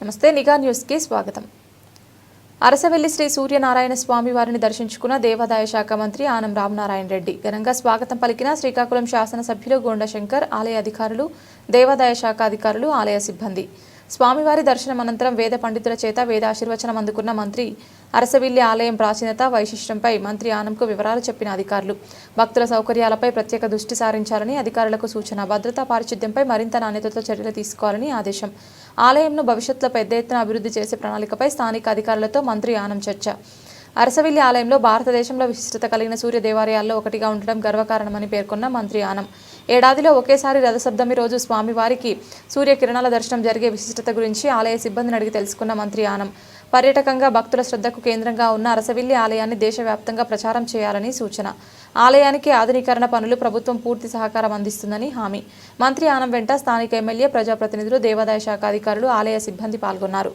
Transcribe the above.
నమస్తే నిఘా న్యూస్కి స్వాగతం. అరసవెల్లి శ్రీ సూర్యనారాయణ స్వామి వారిని దర్శించుకున్న దేవాదాయ శాఖ మంత్రి ఆనం రామనారాయణ రెడ్డి ఘనంగా స్వాగతం పలికిన శ్రీకాకుళం శాసనసభ్యులు గోండ శంకర్ ఆలయ అధికారులు దేవాదాయ శాఖ అధికారులు ఆలయ సిబ్బంది. స్వామివారి దర్శనం అనంతరం వేద పండితుల చేత వేద ఆశీర్వచనం అందుకున్న మంత్రి అరసవిల్లి ఆలయం ప్రాచీనత వైశిష్ట్యంపై మంత్రి ఆనంకు వివరాలు చెప్పిన అధికారులు. భక్తుల సౌకర్యాలపై ప్రత్యేక దృష్టి సారించాలని అధికారులకు సూచన భద్రతా పారిశుద్ధ్యంపై మరింత నాణ్యతతో చర్యలు తీసుకోవాలని ఆదేశం. ఆలయంను భవిష్యత్తులో పెద్ద ఎత్తున అభివృద్ధి చేసే ప్రణాళికపై స్థానిక అధికారులతో మంత్రి ఆనం చర్చ. అరసవిల్లి ఆలయంలో భారతదేశంలో విశిష్టత కలిగిన సూర్య దేవాలయాల్లో ఒకటిగా ఉండడం గర్వకారణమని పేర్కొన్న మంత్రి ఆనం. ఏడాదిలో ఒకేసారి రథసప్తమి రోజు స్వామివారికి సూర్యకిరణాల దర్శనం జరిగే విశిష్టత గురించి ఆలయ సిబ్బందిని అడిగి తెలుసుకున్న మంత్రి ఆనం. పర్యాటకంగా భక్తుల శ్రద్ధకు కేంద్రంగా ఉన్న అరసవిల్లి ఆలయాన్ని దేశవ్యాప్తంగా ప్రచారం చేయాలని సూచన. ఆలయానికి ఆధునీకరణ పనులు ప్రభుత్వం పూర్తి సహకారం అందిస్తుందని హామీ. మంత్రి ఆనం వెంట స్థానిక ఎమ్మెల్యే ప్రజాప్రతినిధులు దేవాదాయ శాఖ అధికారులు ఆలయ సిబ్బంది పాల్గొన్నారు.